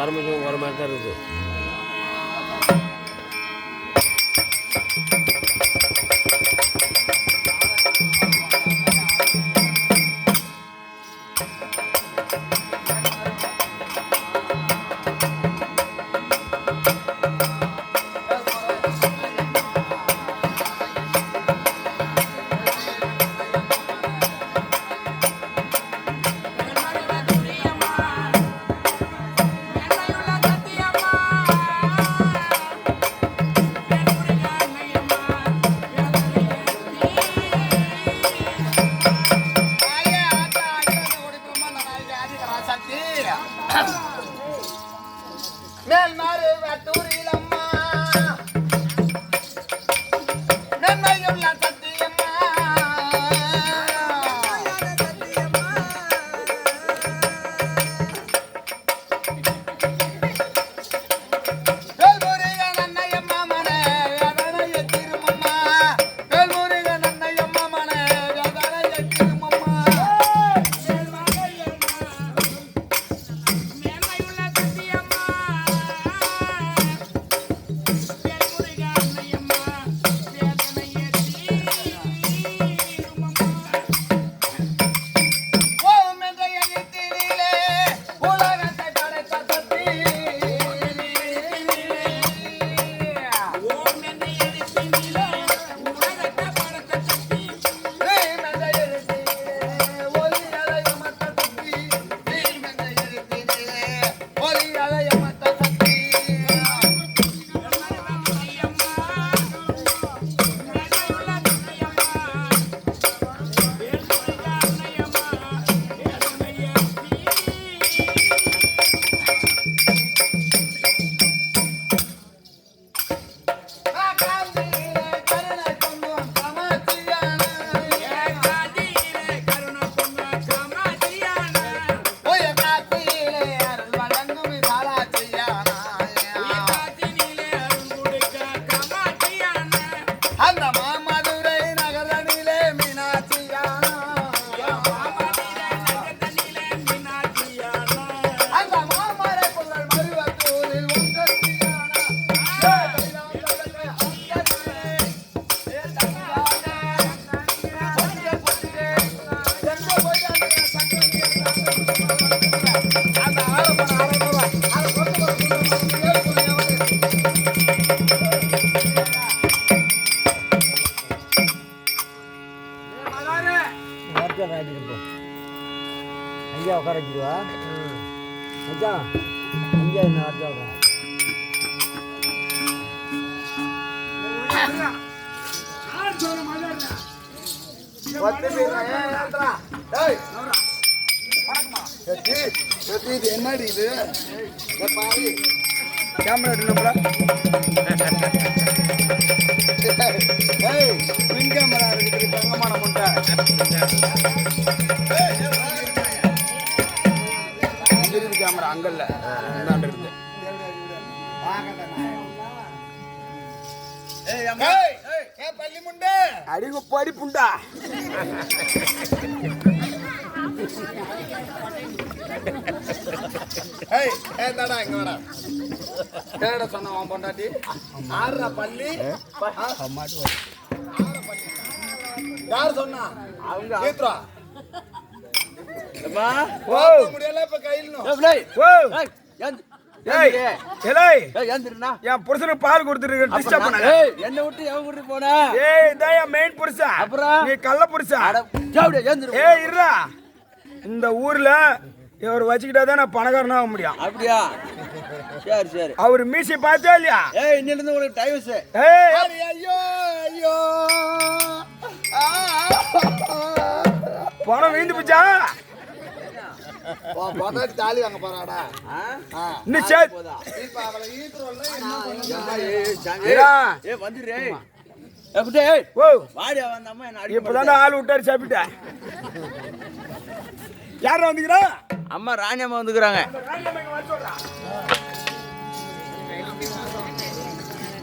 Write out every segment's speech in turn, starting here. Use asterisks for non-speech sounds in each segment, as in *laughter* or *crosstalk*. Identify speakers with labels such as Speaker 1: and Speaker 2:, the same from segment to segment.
Speaker 1: பரமசிவம் வர மாதிரி தான் இருக்குது.
Speaker 2: அங்கேயே உட்கார வச்சுருவா மச்சான் ஐயா என்ன வார்த்தை சொல்கிறேன்
Speaker 3: என்னடி இது கேமரா எடுக்கணும்ல ஏய் பின் கேமரா இருக்குது தங்கமான முட்டை அங்கல்ல இந்தாண்ட இருக்குது ஏய் ஏய்! பள்ளி முண்டை! அடிகு படி புண்டா. ஏய் ஏதாடா இங்க வாடா. ஏடா சொன்ன உன் பொண்டாட்டி? ஆறுடா பள்ளி? யார் சொன்னா? அவங்க ஏத்ரா ஓ முடியல இப்ப கையில
Speaker 4: என் புருஷனுக்கு பால் கொடுத்துட்டு டிஸ்டர்ப் பண்ணாங்க
Speaker 2: என்ன விட்டு எவன் கூட்டு போன?
Speaker 4: ஏய் இதான் என் மெயின் புருஷன்
Speaker 2: அப்புறம்?
Speaker 4: நீ கள்ள புருஷன்
Speaker 2: ஏந்திரு
Speaker 4: ஏய் இருடா. இந்த ஊர்ல இவர் வச்சுக்கிட்டா தான் நான் பணக்காரனா ஆக முடியும்.
Speaker 2: அப்படியா? சரி சரி.
Speaker 4: அவர் மீசி பார்த்தா இல்லையா?
Speaker 2: ஏய் இன்னில இருந்து உங்களுக்கு டைவர்ஸ்
Speaker 4: ஏய்
Speaker 3: ஐயோ ஐயோ.
Speaker 4: பணம் வீந்து போச்சா?
Speaker 3: பொண்டாட்டி தாலி வாங்க போறாடா. ஆ.
Speaker 4: இன்னும் சே
Speaker 3: இப்ப அவளை ஈத்துறோம்ல என்ன பண்ணணும்
Speaker 4: ஏடா,
Speaker 2: ஏ வந்துரு. ஏய் குட்டி, ஏய்
Speaker 4: ஓ.
Speaker 2: வாடி அந்த அம்மா என்ன அடிக்க
Speaker 4: இப்பதான்டா ஆள் விட்டாரு சாப்பிட்டேன் யார் வந்துக்கிறா
Speaker 2: அம்மா ராணி அம்மா வந்துக்கிறாங்க.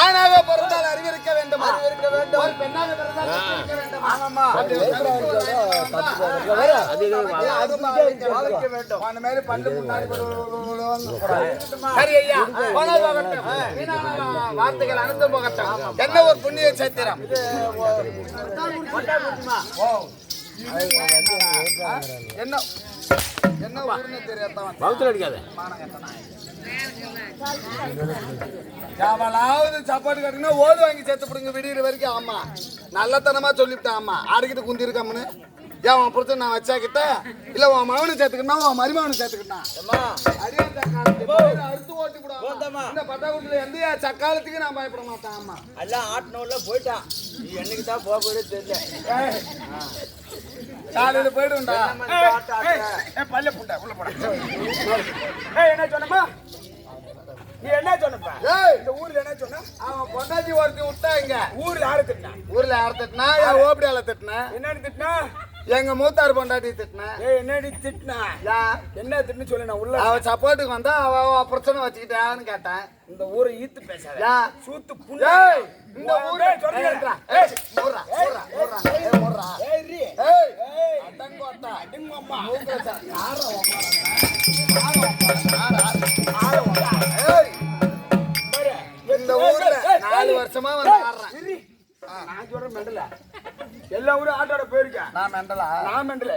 Speaker 3: ஆணாக பிறந்தால் அறிவிருக்க வேண்டும் அறிவிருக்க வேண்டும். ஒரு பெண்ணாக பிறந்தால் அறிவிருக்க வேண்டும். ஆமாமா அது வேண்டும். அந்த மாதிரி பண்டு முன்னாடி சரி ஐயா. வார்த்தைகள் அனுந்து போகட்டும். என்ன ஒரு புண்ணிய சேத்திரம். என்ன? என்ன
Speaker 2: வகுத்துல அடிக்காத.
Speaker 3: எவளாவது சாப்பாடு கட்டினா ஓடு வாங்கி சேர்த்து பிடுங்க விடிகிற வரைக்கும். ஆமா. நல்லத்தனமா சொல்லிவிட்டேன் ஆமா. ஆடிக்கிட்டு குந்தி இருக்காமனு. ஏன் உன் புடிச்சு நான் வச்சாக்கிட்ட? இல்ல உன் மகனு சேர்த்துக்கிட்டா உன் மருமகனு சேர்த்துக்கிட்டான்? சக்காலத்துக்கு நான் பயப்பட மாட்டேன் ஆமா.
Speaker 2: எல்லாம் ஆட்டினோம்ல போயிட்டான். நீ என்னைக்கு தான் போக போயிட தெரியல
Speaker 3: காலையில போயிடும்டா
Speaker 4: பல்ல புண்டை உள்ள போட. என்ன சொன்னமா நீ என்ன சொன்னப்ப? இந்த ஊர்ல என்ன சொன்ன?
Speaker 3: அவன் பொண்டாட்டி ஒருத்தி விட்டா இங்க
Speaker 4: ஊர்ல யாரு திட்டினா?
Speaker 3: ஊர்ல யார் திட்டினா? என் ஓப்படியால திட்டின?
Speaker 4: என்னன்னு திட்டினா?
Speaker 3: எங்க மூத்தார் பொண்டாட்டி திட்டின?
Speaker 4: ஏய் என்னடி திட்டினா?
Speaker 3: யா.
Speaker 4: என்ன திட்டுன்னு சொல்லு நான் உள்ள
Speaker 3: அவ சப்போர்ட்டுக்கு வந்தா அவ பிரச்சனை வச்சுக்கிட்டான்னு கேட்டேன்.
Speaker 4: இந்த ஊரை ஈத்து பேசாத.
Speaker 3: யா.
Speaker 4: சூத்து புண்ணு.
Speaker 3: இந்த ஊரே. சொல்லிடுறா ஏய்
Speaker 4: ரீ.
Speaker 3: அடங்கோட்டா
Speaker 4: அடிங்கம்மா
Speaker 3: யாரா? யாரா நாலு வருஷமா வந்து ஆடுறேன்.
Speaker 4: இரு. நான் சொல்றேன் மெண்டல. எல்லா ஊரும் ஆட்டோட போயிருக்கேன்.
Speaker 3: நான் மெண்டலா?
Speaker 4: நான் மெண்டல.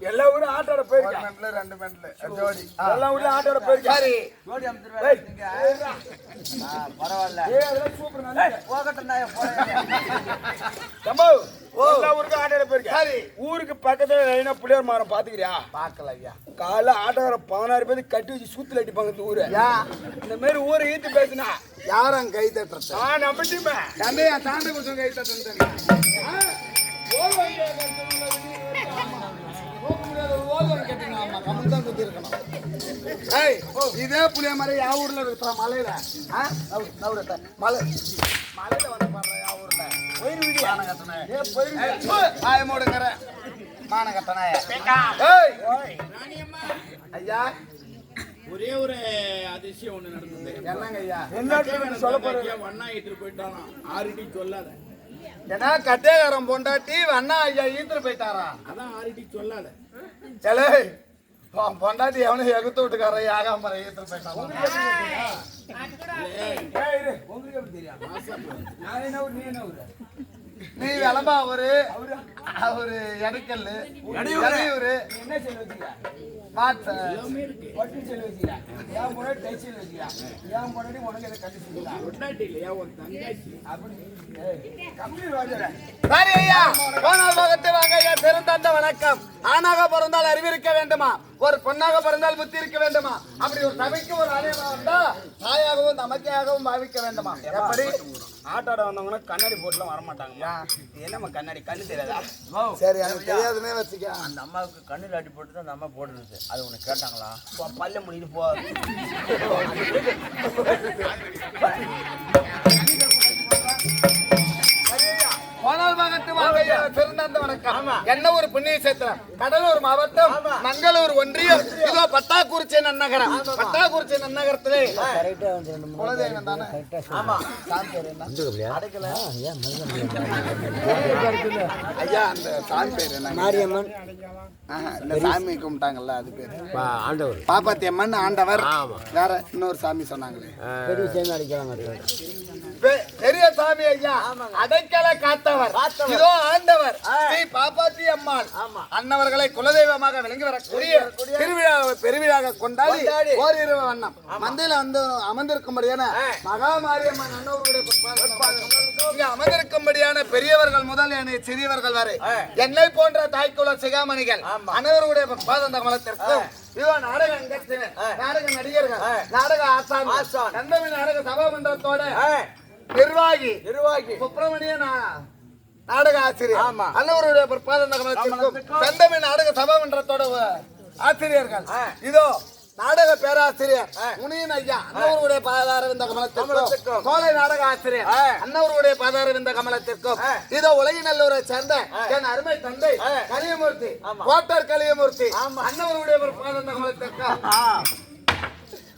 Speaker 4: எல்லா ஊரும் ஆட்டோட போயிருக்கேன்.
Speaker 3: மெண்டலு ரெண்டு மெண்டலு. ஜோடி.
Speaker 4: எல்லா ஊர்லயும் ஆட்டோட போயிருக்கேன்.
Speaker 3: சரி. பரவாயில்ல.
Speaker 4: ஊருக்கு பக்கத்துல லைனா புளியார் மரம் பாத்துக்கிறியா?
Speaker 3: பார்க்கல ஐயா.
Speaker 4: காலைல ஆட்டோக்கார பதினாறு பேர் கட்டி வச்சு சூத்துல அடிப்பாங்க இந்த ஊரை.
Speaker 3: யா.
Speaker 4: இந்த மாதிரி ஊரை ஈத்து பேசுனா.
Speaker 3: யாரும் கை தட்டுறது
Speaker 4: நான் நம்பிட்டுமே
Speaker 3: தந்தையா தாண்ட கொஞ்சம் கை தட்டுன்னு இதே புளிய மாதிரி யா ஊர்ல இருக்கிற மலையில. மலை. மலையில வந்து பாடுற யா ஊர்ல. போயிருவிடி மான கட்டணே. ஆய மூடுங்கிற மான கட்டணே. ஏய். ஐயா.
Speaker 1: ஒரே ஒரு அதிசயம் ஒண்ணு நடந்தது.
Speaker 3: என்னங்க ஐயா?
Speaker 4: என்ன சொல்ல போற
Speaker 1: ஐயா வண்ணா ஏற்றிட்டு போயிட்டானா சொல்லாத.
Speaker 3: ஏன்னா கட்டேகாரம் பொண்டாட்டி அண்ணா ஐயா ஈத்துட்டு போயிட்டாரா?
Speaker 1: அதான் ஆறுடி சொல்லாத.
Speaker 3: சலே உன் பொண்டாட்டி எவனும் எகுத்து விட்டுக்கார யாகாம ஈத்துட்டு போயிட்டான்
Speaker 4: ஏய், இரு. உங்களுக்கு எப்படி தெரியும் நான் என்ன ஊரு, நீ என்ன ஊரு?
Speaker 3: நீ விளம்பா அவரு. அவரு எடைக்கல்லு. இடையூரு
Speaker 4: நீ என்ன செல் வச்சுக்கிற?
Speaker 3: மாத்த.
Speaker 4: பட்டு செல் வச்சுக்கிற? என் முன்னாடி டை செல் வச்சுக்கிற? என் முன்னாடி உனக்கு எதை கண்டு செஞ்சுக்கிற?
Speaker 1: பொண்டாட்டி இல்லையா உன் தங்காச்சி.
Speaker 4: அப்படி. ஏய், கம்பெனி வாஜர.
Speaker 3: சரி ஐயா போனால் போகட்டு வாங்க. ஐயா பெருந்தந்த வணக்கம். ஆணாக பிறந்தால் அறிவிருக்க வேண்டுமா? ஒரு பொண்ணாக பிறந்தால் புத்தி இருக்க வேண்டுமா? அப்படி ஒரு சபைக்கு ஒரு அடையாளம் வந்தா தாயாகவும் தமக்கையாகவும் பாவிக்க வேண்டுமா? எப்படி?
Speaker 4: ஆட்டோட வந்தவங்கன்னா கண்ணாடி போட்டுலாம் வர மாட்டாங்கம்மா இது என்னம்மா கண்ணாடி? கண்ணு தெரியாதா?
Speaker 3: சரி எனக்கு தெரியாதுன்னே வச்சுக்க.
Speaker 2: அந்த அம்மாவுக்கு கண்ணில் அடி போட்டு தான் அந்த அம்மா போட்டுருச்சு அது உனக்கு கேட்டாங்களா? போ, பல்ல முடிட்டு போ.
Speaker 3: ஐயா *laughs* பெருந்தந்த வணக்கம். என்ன ஒரு புண்ணிய சேத்திரம் கடலூர் மாவட்டம் மங்களூர் ஒன்றியம். இதோ பட்டாக்குறிச்சி நன்னகரம். பட்டாக்குறிச்சி நன்னகரத்திலே. குலதெய்வம் தானே? ஆமா. சாமி பேர் என்ன? ஐயா அந்த சாமி பேர் என்ன?
Speaker 2: மாரியம்மன்.
Speaker 3: ஆஹா, இந்த சாமி கும்பிட்டாங்கல்ல அது பேரு.
Speaker 2: ஆண்டவர்.
Speaker 3: பாப்பாத்தி அம்மன் ஆண்டவர்.
Speaker 2: ஆமா.
Speaker 3: வேற இன்னொரு சாமி சொன்னாங்களே.
Speaker 2: பெரிய
Speaker 3: பெரிய சாமி ஐயா அடைக்கல காத்தவர். இதோ ஆண்டவர் ஸ்ரீ பாப்பாத்தி அம்மாள். அன்னவர்களை குலதெய்வமாக விளங்கி வரக்கூடிய திருவிழா பெருவிழாக கொண்டாடி ஓரிரு வண்ணம். மந்தையில வந்து அமர்ந்திருக்கும்படியான மகாமாரியம்மன் அன்னவர்களுடைய அமர்ந்திருக்கும்படியான பெரியவர்கள் முதல் என்னை சிறியவர்கள் வரை. என்னை போன்ற தாய்க்குல சிகாமணிகள் அனைவருடைய பாதந்த கமலத்திற்கும் இதோ நாடக நாடக நடிகர்கள் நாடக ஆசான். நாடக சபாமன்றத்தோட நிர்வாகி
Speaker 4: நிர்வாகி
Speaker 3: சுப்பிரமணிய நா- நாடக ஆசிரியர் அன்னவருடைய பொற்பாத நகரத்திற்கும் செந்தமிழ் நாடக சபாமன்றத்தோட ஆசிரியர்கள் இதோ நாடக பேராசிரியர் முனியன் ஐயா அன்னவருடைய பாதாரவிந்த கமலத்திற்கும்
Speaker 2: கமலத்திற்கும்.
Speaker 3: சோலை நாடக ஆசிரியர்
Speaker 2: ஆ.
Speaker 3: அன்னவருடைய பாதாரவிந்த கமலத்திற்கும். இதோ உலகிநல்லூரை சேர்ந்த என் அருமை தந்தை. கலியமூர்த்தி
Speaker 2: ஆமா.
Speaker 3: கோட்டர் கலியமூர்த்தி
Speaker 2: ஆமா.
Speaker 3: அன்னவருடைய ஒரு பாதாரந்த கமலத்திற்கும்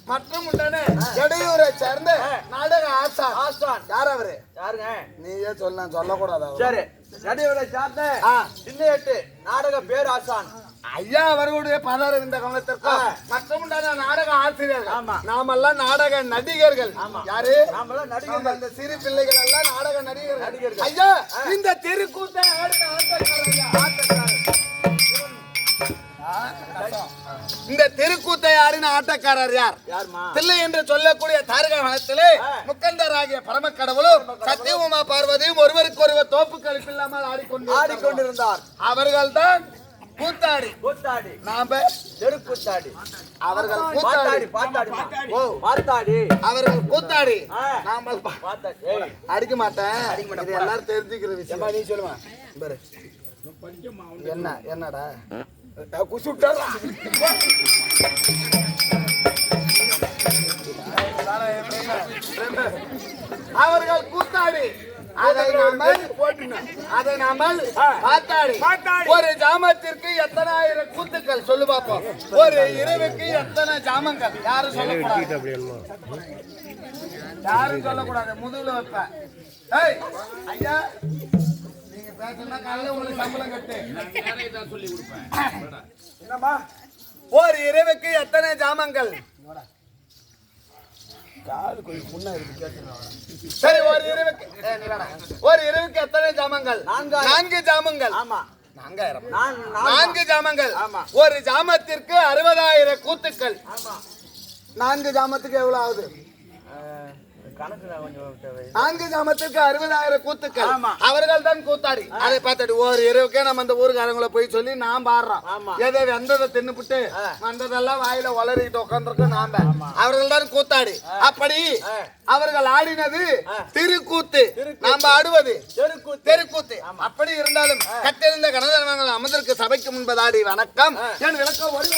Speaker 3: மற்றும் உடனே எடையூரை சேர்ந்த நாடக ஆசான்.
Speaker 2: ஆசான்.
Speaker 3: யார் அவரு?
Speaker 2: யாருங்க?
Speaker 3: நீயே சொல்ல சொல்லக்கூடாது.
Speaker 2: சரி. நடிகரை சார்ந்த
Speaker 3: ஆ.
Speaker 2: சின்னையட்டு நாடக பேர் ஆசான்.
Speaker 3: ஐயா அவர்களுடைய பதர் இந்த கவனத்திற்கும். மற்றும் உண்டான நாடக ஆசிரியர்கள்.
Speaker 2: ஆமா.
Speaker 3: நாமெல்லாம் நாடக நடிகர்கள்.
Speaker 2: ஆமா.
Speaker 3: யாரு?
Speaker 2: நடிகர்கள்.
Speaker 3: இந்த சிறு பிள்ளைகள் எல்லாம் நாடக நடிகர்கள்.
Speaker 2: நடிகர்கள்.
Speaker 3: ஐயா இந்த தெருக்கூத்தை ஆடின ஆட்டக்காரர் ஐயா, ஆட்டக்காரர். இந்த தெருக்கூத்தை ஆடின ஆட்டக்காரர் யார்? தில்லை என்று சொல்லக்கூடிய தாரக வனத்திலே
Speaker 2: ஆ.
Speaker 3: முக்கந்தராகிய பரம கடவுளும் சத்தியமுமா பார்வதியும் ஒருவருக்கு ஒருவர் தோப்பு கழிப்பில்லாமல் ஆடிக்கொண்டு
Speaker 2: ஆடிக்கொண்டிருந்தார்.
Speaker 3: அவர்கள்தான் கூத்தாடி.
Speaker 2: கூத்தாடி.
Speaker 3: நாம
Speaker 2: தெருக்கூத்தாடி.
Speaker 3: அவர்கள் கூத்தாடி.
Speaker 2: பாத்தாடி
Speaker 3: ஓ.
Speaker 2: பாத்தாடி
Speaker 3: அவர்கள் கூத்தாடி. நாம பா-
Speaker 2: பாத்தாடி ஏய்,
Speaker 3: அடிக்க மாட்டேன். எல்லாரும் தெரிஞ்சுக்கிற விஷயம்
Speaker 2: நீ சொல்லுமா?
Speaker 3: பாரு. என்ன என்னடா?
Speaker 2: குசு விட்டாரா
Speaker 3: அவர்கள் கூத்தாடி. அதை நாமல் அதை நாமல் பாத்தாடி. ஒரு ஜாமத்திற்கு எத்தனை ஆயிரம் கூத்துக்கள்? சொல்லு பாப்போம். ஒரு இரவுக்கு எத்தனை ஜாமங்கள்? யாரும் சொல்லக்கூடாது. யாரும் சொல்லக்கூடாது. முதுகுல வைப்பேன். ஐயா நீங்க பேசுனா காலையில உங்களுக்கு சம்பளம் கட்டு
Speaker 4: நான் நிறைய தான் சொல்லி கொடுப்பேன்
Speaker 2: என்னம்மா
Speaker 3: ஒரு இரவுக்கு எத்தனை ஜாமங்கள் சரி ஒரு இரவுக்கு. ஒரு எத்தனை ஜாமங்கள். நான்கு ஜாமங்கள்.
Speaker 2: ஆமா.
Speaker 3: நான்காயிரம்?
Speaker 2: நான் நான்
Speaker 3: நான்கு ஜாமங்கள்.
Speaker 2: ஆமா.
Speaker 3: ஒரு ஜாமத்திற்கு அறுபதாயிரம் கூத்துக்கள்.
Speaker 2: ஆமா.
Speaker 3: நான்கு ஜாமத்துக்கு எவ்வளவு ஆகுது
Speaker 2: அஹ், கணக்கு நான் கொஞ்சம் தேவை.
Speaker 3: நான்கு ஜாமத்துக்கு அறுபதாயிரம் கூத்துக்கள். அவர்கள் தான் கூத்தாடி. அதை பார்த்துட்டு ஒரு இரவுக்கே நம்ம அந்த ஊருக்காரங்களை போய் சொல்லி நாம் பாடுறோம். எதை வெந்ததை தின்னுபிட்டு. வந்ததெல்லாம் வாயில வளரிட்டு உட்காந்துருக்கோம் நாம. அவர்கள் தான் கூத்தாடி. அப்படி. அவர்கள் ஆடினது. திருக்கூத்து. நாம ஆடுவது
Speaker 2: தெருக்கூத்து.
Speaker 3: அப்படி இருந்தாலும் கட்டிருந்த கணதனங்கள் அமர்ந்திருக்கு சபைக்கு முன்பதாடி வணக்கம். என் விளக்கம் ஒரு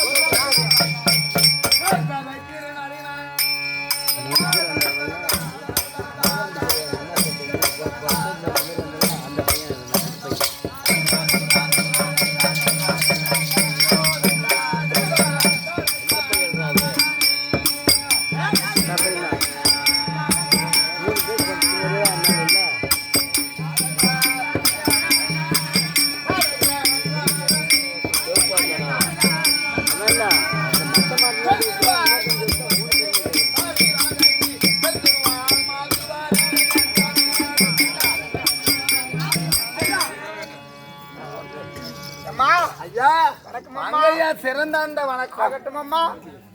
Speaker 3: வணக்கம்
Speaker 2: ஆகட்டுமம்மா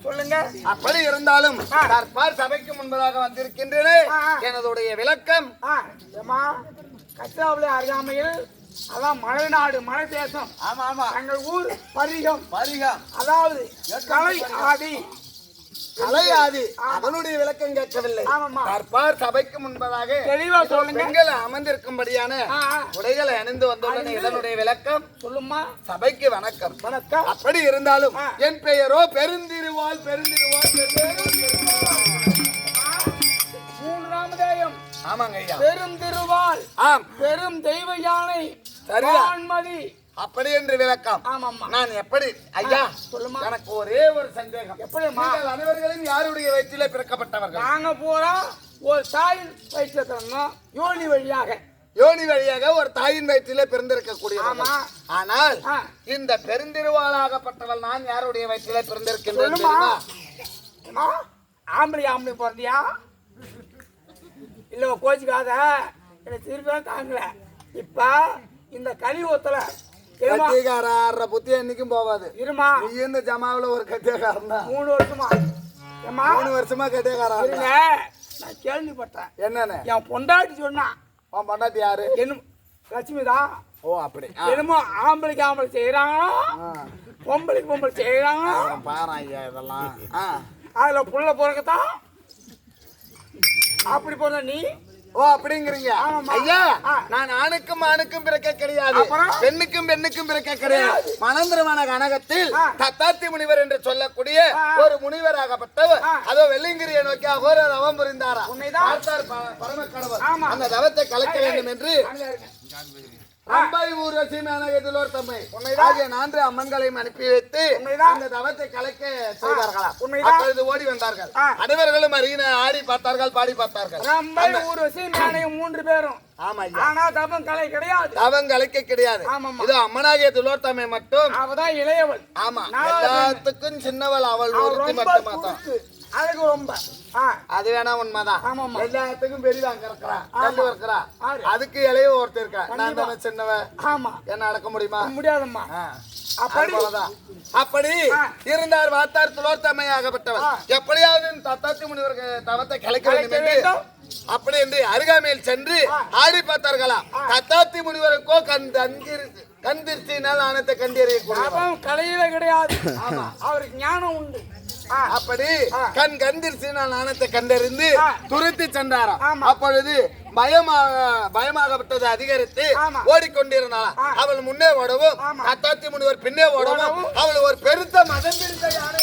Speaker 2: சொல்லுங்க.
Speaker 3: அப்படி இருந்தாலும் தற்பார் சபைக்கு முன்பதாக வந்திருக்கின்றேன். எனதுடைய விளக்கம்.
Speaker 1: கச்சாவிலே அருகாமையில் அதான் மலைநாடு மலை தேசம்.
Speaker 2: ஆமா ஆமா
Speaker 1: எங்கள் ஊர் பரிகம்.
Speaker 2: பரிகம்.
Speaker 1: அதாவது கலை ஆடி
Speaker 3: கலையாதி அதனுடைய விளக்கம் கேட்கவில்லை. தற்பார் சபைக்கு முன்பதாக
Speaker 1: தெளிவா சொல்லுங்க.
Speaker 3: பெண்கள் அமர்ந்திருக்கும்படியான. உடைகளை அணிந்து வந்துள்ளன. இதனுடைய விளக்கம்
Speaker 1: சொல்லும்மா.
Speaker 3: சபைக்கு வணக்கம்.
Speaker 1: வணக்கம்.
Speaker 3: அப்படி இருந்தாலும். என் பெயரோ பெருந்திருவாள் பெருந்திருவாள் பெருந்திருவாள்.
Speaker 1: மூன்று ராமதேயம்
Speaker 3: ஆமாங்க ஐயா.
Speaker 1: பெரும் திருவாள்
Speaker 3: ஆம்.
Speaker 1: பெரும் தெய்வ யானை.
Speaker 3: சரிதான். அப்படி என்று விளக்கம். நான் எப்படி? ஐயா
Speaker 1: சொல்லுமா.
Speaker 3: எனக்கு ஒரே ஒரு சந்தேகம்? நீங்கள் அனைவர்களும் யாருடைய வயிற்றிலே பிறக்கப்பட்டவர்கள்?
Speaker 1: நாங்க போறா ஒரு தாயின் வயிற்றுல யோனி வழியாக.
Speaker 3: யோனி வழியாக ஒரு தாயின் வயிற்றிலே பிறந்திருக்கக்கூடியவர்கள்.
Speaker 1: ஆமா.
Speaker 3: ஆனால். இந்த பெருந்திருவாளாகப்பட்டவள் நான் யாருடைய வயிற்றிலே பிறந்திருக்கின்றேன்
Speaker 1: ஆம்பளை ஆம்பளை பிறந்தியா? இல்ல கோச்சிக்காத. எனக்கு திருப்பி தாங்கல. இப்ப இந்த இருமா
Speaker 3: கத்தியக்கார ஆடுற புத்தி என்னைக்கும் போகாது
Speaker 1: இருமா?
Speaker 3: நீ இந்த ஜமாவுல ஒரு கத்தியக்காரன்? தான்
Speaker 1: மூணு வருஷமா. ஏம்மா?
Speaker 3: மூணு வருஷமா கத்தியக்காரன்
Speaker 1: இருங்க. நான் கேள்விப்பட்டேன்.
Speaker 3: என்னன்னு?
Speaker 1: என் பொண்டாட்டி சொன்னா.
Speaker 3: உன் பொண்டாட்டி யாரு?
Speaker 1: என்ன லட்சுமி தான்
Speaker 3: ஓ அப்படி.
Speaker 1: என்னமோ ஆம்பளைக்கு ஆம்பளை செய்யறாங்களோ. பொம்பளைக்கு பொம்பளை செய்யறாங்களோ
Speaker 3: பாரு ஐயா இதெல்லாம்.
Speaker 1: அதுல புள்ள பிறக்கத்தான். அப்படி போன நீ?
Speaker 3: ஓ அப்படிங்கிறீங்க. ஐயா. நான் ஆணுக்கும் ஆணுக்கும் பிறக்க கிடையாது? பெண்ணுக்கும் பெண்ணுக்கும் பிறக்க கிடையாது மனந்திரமான கனகத்தில். தத்தாத்தி முனிவர் என்று சொல்லக்கூடிய. ஒரு முனிவராகப்பட்டவர். அதோ வெள்ளிங்கிரியை நோக்கி அகோர தவம் புரிந்தாரா. பார்த்தார் ப- பரமக்கடவுள்
Speaker 5: ஆமா.
Speaker 3: அந்த தவத்தை கலைக்க வேண்டும் என்று
Speaker 5: அங்க இருங்க.
Speaker 3: ரம்பாய் ஊர்வசி மேனகத்தில் ஒரு தம்மை. ஆகிய நான்கு அம்மன்களையும் அனுப்பி வைத்து
Speaker 5: உண்மைதான்.
Speaker 3: அந்த தவத்தை கலைக்க செய்தார்களாம்
Speaker 5: உண்மைதான்.
Speaker 3: அப்பொழுது ஓடி வந்தார்கள். அனைவர்களும் அருகின ஆடி பார்த்தார்கள் பாடி பார்த்தார்கள்
Speaker 5: ரம்பை ஊர்வசி மேனையும் மூன்று பேரும் ஆனா தப்பம் கலை கிடையாது
Speaker 3: தவம் கலைக்க கிடையாது. இது அம்மனாகிய துலோத்தமை மட்டும்
Speaker 5: அவதான் இளையவள்
Speaker 3: ஆமா. எல்லாத்துக்கும் சின்னவள் அவள்
Speaker 5: அவ
Speaker 3: ஒருத்தி மட்டும் மாத்தான்.
Speaker 5: அழகு ரொம்ப.
Speaker 3: அது வேணா உண்மைதான்.
Speaker 5: ஆமாம்மா.
Speaker 3: எல்லாத்துக்கும் பெரியவங்க இருக்கிறா. கல்லு. அதுக்கு இளைய ஒருத்தர் இருக்கா நான். தானே சின்னவ
Speaker 5: ஆமா.
Speaker 3: என்ன அடக்க முடியுமா?
Speaker 5: முடியாதம்மா. அப்படி?
Speaker 3: அப்படி. இருந்தார் வாத்தார் துலோத்தமையாகப்பட்டவர்
Speaker 5: ஆ.
Speaker 3: எப்படியாவது தத்தாத்தி முனிவருக்கு தவத்தை கலைக்க வேண்டும். என்று. அப்படி என்று அருகாமையில் சென்று ஆடி பார்த்தார்களாம் தத்தாத்தி முனிவருக்கோ கண் கந்திர் கந்திர்ச்சினால் ஆனத்தை கண்டறியக்கூடிய
Speaker 5: தபம் கலையவே கிடையாது. ஆமா. அவருக்கு ஞானம் உண்டு.
Speaker 3: அப்படி. கண் கந்திர் சீனா நாணத்தை
Speaker 5: கண்டறிந்து
Speaker 3: துருத்தி சென்றாராம். அப்பொழுது பயமாக பயமாகப்பட்டது அதிகரித்து
Speaker 5: ஓடிக்கொண்டிருந்தாள்
Speaker 3: அவள் முன்னே ஓடவும் அத்தாத்தி முனிவர் பின்னே ஓடவும் அவள் ஒரு பெருத்த மதம் பிடித்த யானை